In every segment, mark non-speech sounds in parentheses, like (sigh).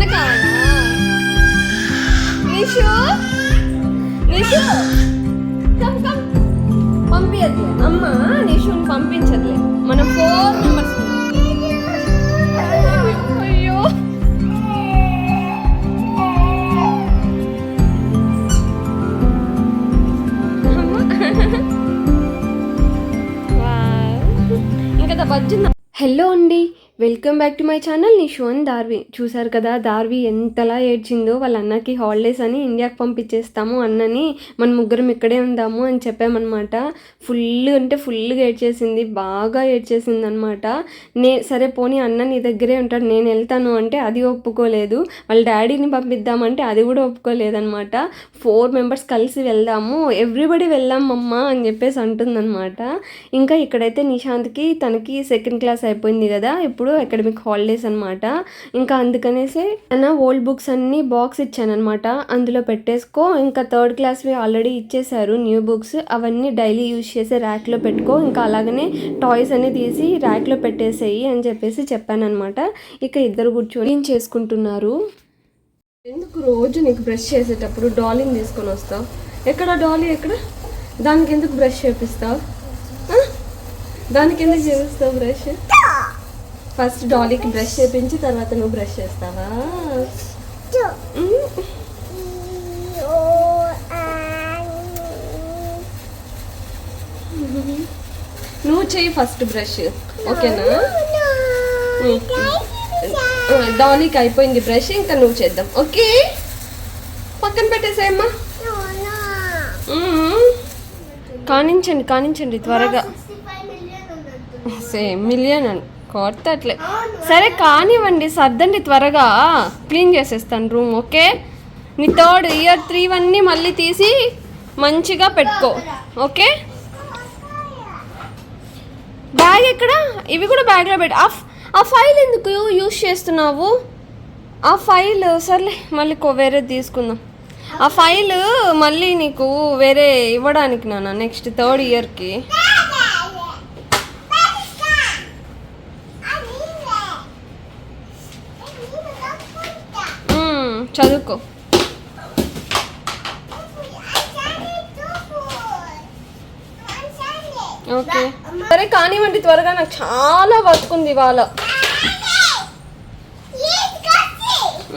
నన్ను కావాలా Nishu? Nishu? Come come అమ్మ నిషుని పంపించదులే మనం ఫోర్ మెంబర్స్ హలో (laughs) అండి. Welcome back to my channel నిషోన్ దార్వి చూసారు కదా దార్వి ఎంతలా ఏడ్చిందో వాళ్ళ అన్నకి హాలిడేస్ అని ఇండియాకి పంపించేస్తాము అన్నని మన ముగ్గురం ఇక్కడే ఉందాము అని చెప్పామన్నమాట. ఫుల్ అంటే ఫుల్గా ఏడ్చేసింది బాగా ఏడ్చేసింది అనమాట నే సరే పోనీ అన్న నీ దగ్గరే ఉంటాడు నేను వెళ్తాను అంటే అది ఒప్పుకోలేదు. వాళ్ళ డాడీని పంపిద్దామంటే అది కూడా ఒప్పుకోలేదనమాట ఫోర్ మెంబర్స్ కలిసి వెళ్దాము ఎవ్రీబడి వెళ్దామమ్మా అని చెప్పేసి అంటుందన్నమాట. ఇంకా ఇక్కడైతే నిశాంత్కి తనకి సెకండ్ క్లాస్ అయిపోయింది కదా ఇప్పుడు అకాడమిక్ హాలిడేస్ అనమాట ఇంకా అందుకనేసి నా ఓల్డ్ బుక్స్ అన్ని బాక్స్ ఇచ్చానమాట అందులో పెట్టేసుకో. ఇంకా థర్డ్ క్లాస్వి ఆల్రెడీ ఇచ్చేసారు న్యూ బుక్స్. అవన్నీ డైలీ యూజ్ చేసే ర్యాక్లో పెట్టుకో. ఇంకా అలాగనే టాయ్స్ అన్ని తీసి ర్యాక్లో పెట్టేసేయి అని చెప్పేసి చెప్పానమాట ఇక ఇద్దరు కూర్చొని ఏం చేసుకుంటున్నారు? ఎందుకు రోజు నీకు బ్రష్ చేసేటప్పుడు డాలీని తీసుకొని వస్తావు? ఎక్కడ డాలీ ఎక్కడ? దానికి ఎందుకు బ్రష్ చేపిస్తావు? దానికి ఎందుకు చేపిస్తావు బ్రష్? ఫస్ట్ డాలీకి బ్రష్ చేపించి తర్వాత నువ్వు బ్రష్ చేస్తావా. నువ్వు చెయ్యి ఫస్ట్ బ్రష్. ఓకేనా? డాలీకి అయిపోయింది బ్రష్ ఇంకా నువ్వు చేద్దాం. ఓకే? పక్కన పెట్టేసాయమ్మా. మ్మ్. కానించండి కానించండి త్వరగా. సేమ్ మిలియన్ అని కొట్టట్లే. అట్లే సరే కానివ్వండి సర్దండి త్వరగా. క్లీన్ చేసేస్తాను రూమ్ ఓకే? నీ థర్డ్ ఇయర్ త్రీ వన్నీ మళ్ళీ తీసి మంచిగా పెట్టుకో ఓకే? బ్యాగ్ ఎక్కడ? ఇవి కూడా బ్యాగ్లో పెట్టు. ఆ ఆ ఫైల్ ఎందుకు యూస్ చేస్తున్నావు? ఆ ఫైల్ సర్లే మళ్ళీ కో వేరే తీసుకుందాం. ఆ ఫైల్ మళ్ళీ నీకు వేరే ఇవ్వడానికి నాన్న నెక్స్ట్ థర్డ్ ఇయర్కి. చదువుకో ఓకే సరే కానివ్వండి త్వరగా. నాకు చాలా వర్క్ ఉంది ఇవాళ.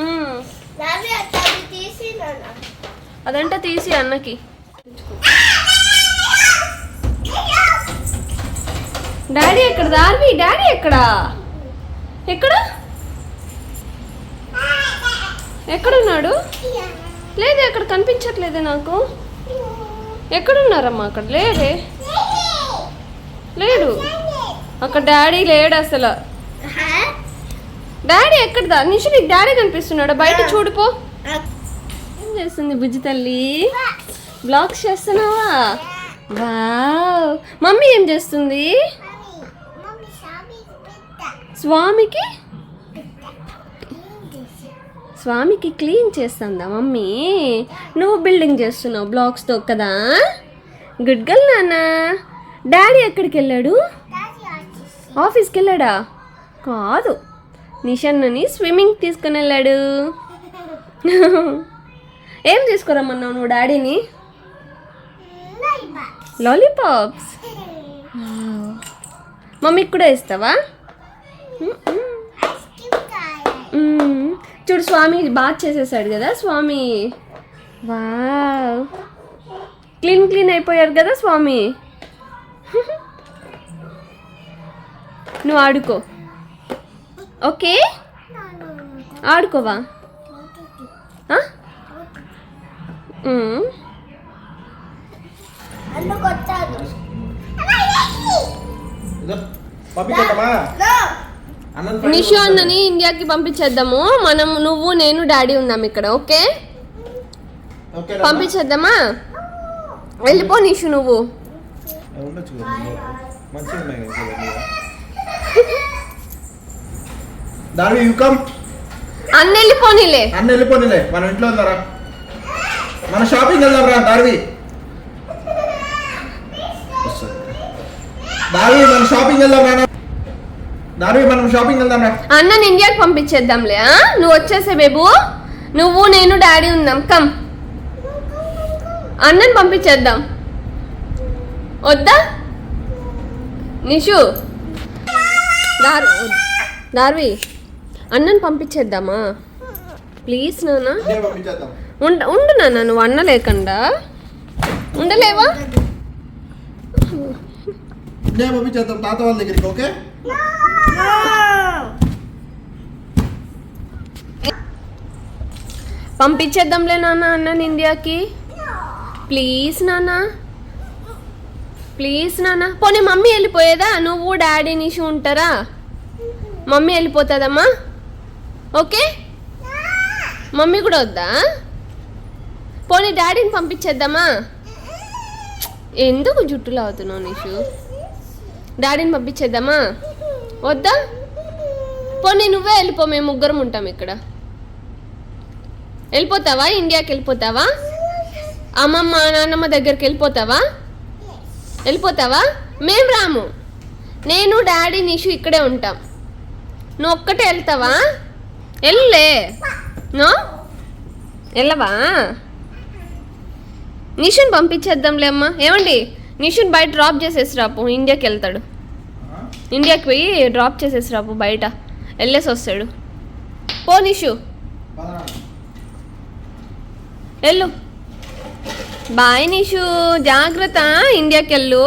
మ్మ్. అదంటే తీసి అన్నకి. డాడీ ఎక్కడ? దార్వి డాడీ ఎక్కడ? ఎక్కడ? ఎక్కడున్నాడు? లేదు ఎక్కడ కనిపించట్లేదే నాకు. ఎక్కడున్నారమ్మా అక్కడ? లేడే లేడు. అక్కడ డాడీ లేడు అసలు. డాడీ ఎక్కడదా? నిషు నీకు డాడీ కనిపిస్తున్నాడు? బయట చూడిపో ఏం చేస్తుంది బుజ్జి తల్లి? బ్లాగ్స్ చేస్తున్నావా? వావ్. మమ్మీ ఏం చేస్తుంది? స్వామికి స్వామికి క్లీన్ చేస్తుందా మమ్మీ? నువ్వు బిల్డింగ్ చేస్తున్నావు బ్లాక్స్తో కదా గుడ్ గల్ నాన్న. డాడీ ఎక్కడికి వెళ్ళాడు ఆఫీస్కి వెళ్ళాడా కాదు. నిషన్నని స్విమ్మింగ్ తీసుకుని వెళ్ళాడు ఏం తీసుకురమ్మన్నావు నువ్వు డాడీని? లాలీపాప్స్. మమ్మీకి కూడా ఇస్తావా. చూడు స్వామి బాత్ చేసేసాడు కదా స్వామి. వావ్. క్లీన్ క్లీన్ అయిపోయారు కదా స్వామి. (laughs) నువ్వు ఆడుకో. ఓకే? ఆడుకోవా? నిషు అన్నని ఇండియాకి పంపించేద్దాము. మనం నువ్వు నేను డాడీ ఉందాం ఇక్కడ ఓకే? పంపించేద్దామా? వెళ్ళిపో నిషు నువ్వు. దాని అన్న వెళ్ళిపోనీలే. అన్న వెళ్ళిపోనిలే. మన ఇంట్లో ఉందారా? మన షాపింగ్ వెళ్దాం రా దార్వి. వస్తుంది. దార్వి మన షాపింగ్ వెళ్దాం రా దార్వి మనం షాపింగ్ వెళ్దాం అన్నని ఇండియాకి పంపించేద్దాంలే ఆ? నువ్వు వచ్చేసే బేబు. నువ్వు నేను డాడీ ఉందాం. కమ్. అన్నని పంపించేద్దాం. వద్దా? నిషు. దార్ దార్వి అన్నని పంపించేద్దామా? ప్లీజ్ నాన్న పంపించేద్దాం. ఉండ ఉండు నాన్న నువ్వు అన్న లేకుండా. ఉండలేవా? పంపించేద్దాం. తాత వాళ్ళ దగ్గరికి ఓకే? పంపించేద్దాంలే నాన్న అన్నని ఇండియాకి. ప్లీజ్ నాన్న. ప్లీజ్ నాన్న. పోనీ మమ్మీ వెళ్ళిపోయేదా? నువ్వు డాడీ నిషి ఉంటారా? మమ్మీ వెళ్ళిపోతుందమ్మా. ఓకే? మమ్మీ కూడా వద్దా? పోనీ డాడీని పంపించేద్దామా? ఎందుకు జుట్టులో అవుతున్నావు నిషు? డాడీని పంపించేద్దామా? వద్దా? పోనీ నువ్వే వెళ్ళిపో మేము ముగ్గురం ఉంటాం ఇక్కడ. వెళ్ళిపోతావా? ఇండియాకి వెళ్ళిపోతావా? అమ్మమ్మ నాన్నమ్మ దగ్గరికి వెళ్ళిపోతావా? వెళ్ళిపోతావా? మేం రాము. నేను డాడీ నిషు ఇక్కడే ఉంటాం. నువ్వు ఒక్కటే వెళ్తావా? వెళ్ళలే. నో? వెళ్ళవా? నిషుని పంపించేద్దాంలే అమ్మా. ఏమండి? నిషుని బయట డ్రాప్ చేసేసి రాపు ఇండియాకి వెళ్తాడు. ఇండియాకి పోయి డ్రాప్ చేసేసి రాపు బయట. వెళ్ళేసి వస్తాడు. పో నిషు. వెళ్ళు బాయ్ నిషు జాగ్రత్త ఇండియాకి వెళ్ళు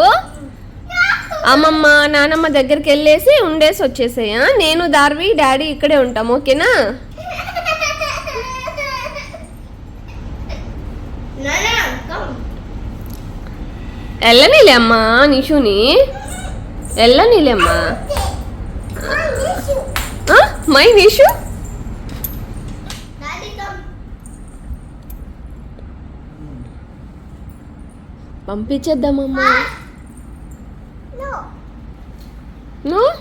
అమ్మమ్మ నానమ్మ దగ్గరికి వెళ్ళేసి ఉండేసి వచ్చేసేయా నేను దార్వి డాడీ ఇక్కడే ఉంటాం ఓకేనా? వెళ్ళనీలే అమ్మా నిషుని. అమ్మా ఆ? మై నిషు పంపించేద్దామమ్మా. నో.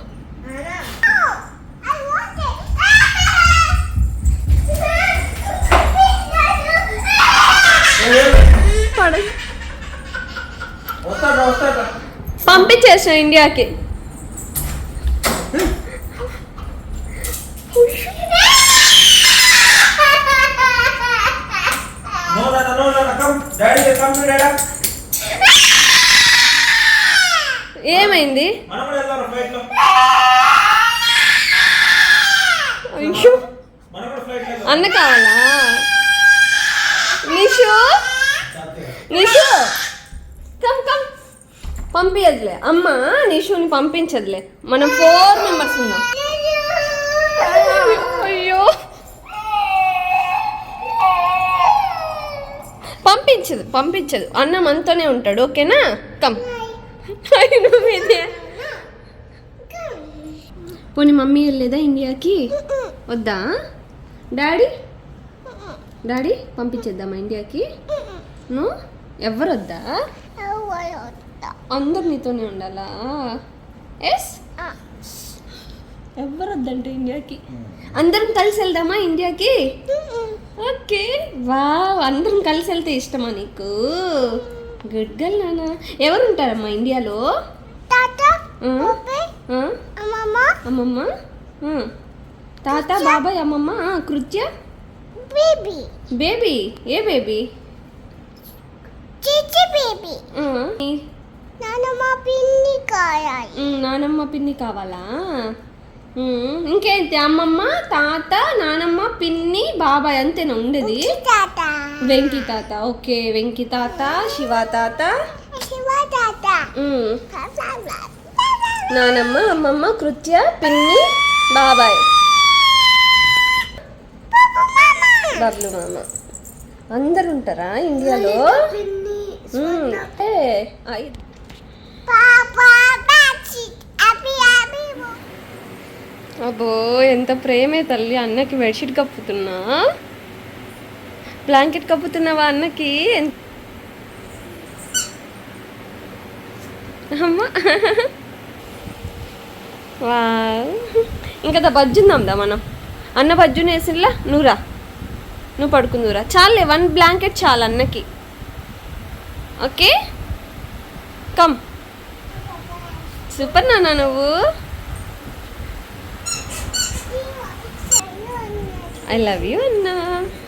పంపించేసిన ఇండియాకి నో నాన్న నో నాన్న కమ్ డాడీ కమ్ టు డాడా ఏమైంది మనం కూడా వెళ్దాం ఫ్లైట్లో అయ్యో మనం కూడా ఫ్లైట్లో అన్న కావాలా నిషు నిషు కమ్ కమ్ పంపించదులే అమ్మ నిషుని పంపించదులే. మనం ఫోర్ మెంబర్స్ ఉన్నాం. అయ్యో. పంపించదు పంపించదు. అన్న మనతోనే ఉంటాడు ఓకేనా? కమ్. పోనీ మమ్మీ వెళ్ళలేదా ఇండియాకి? వద్దా? డాడీ? డాడీ పంపించేద్దామా ఇండియాకి? నువ్వు? ఎవరు వద్దా అందరు నీతోనే ఉండాలా? ఎస్? ఎవరు వద్దంటే ఇండియాకి? అందరం కలిసి వెళ్దామా ఇండియాకి? ఓకే. వా అందరం కలిసి వెళ్తే ఇష్టమా నీకు? గుడ్ గర్ల్ నాన్న ఎవరు ఉంటారమ్మా ఇండియాలో? అమ్మమ్మ. తాత బాబాయ్ అమ్మమ్మ కృత్య? Baby, baby? ఏ బేబీ? చిచి baby. ఆ, ఈ- నాన్న మా పిన్ని ఉమ్, నానమ్మ పిన్ని కావాలా? ఇంకేంటి? అమ్మమ్మ తాత నానమ్మ పిన్ని బాబాయ్ అంతేనా ఉండేది? తాత. వెంకి తాత. ఓకే వెంకి తాత శివ తాత. శివ తాత. ఉమ్, నానమ్మ అమ్మమ్మ కృత్య పిన్ని బాబాయ్. బబ్లు మామ. అందరు ఉంటారా ఇండియాలో? పిన్ని అబ్బో ఎంత ప్రేమే తల్లి అన్నకి బెడ్షీట్ కప్పుతున్నా? బ్లాంకెట్ కప్పుతున్నావా అన్నకి? అమ్మా. వావ్. ఇంకా దా బజ్జుందాందా మనం. అన్న బజ్జుని వేసిల్లా నువ్వురా నువ్వు పడుకుందురా చాలే వన్ బ్లాంకెట్ చాలు అన్నకి. ఓకే? కమ్. సూపర్ నాన్న నువ్వు. I love you, Anna.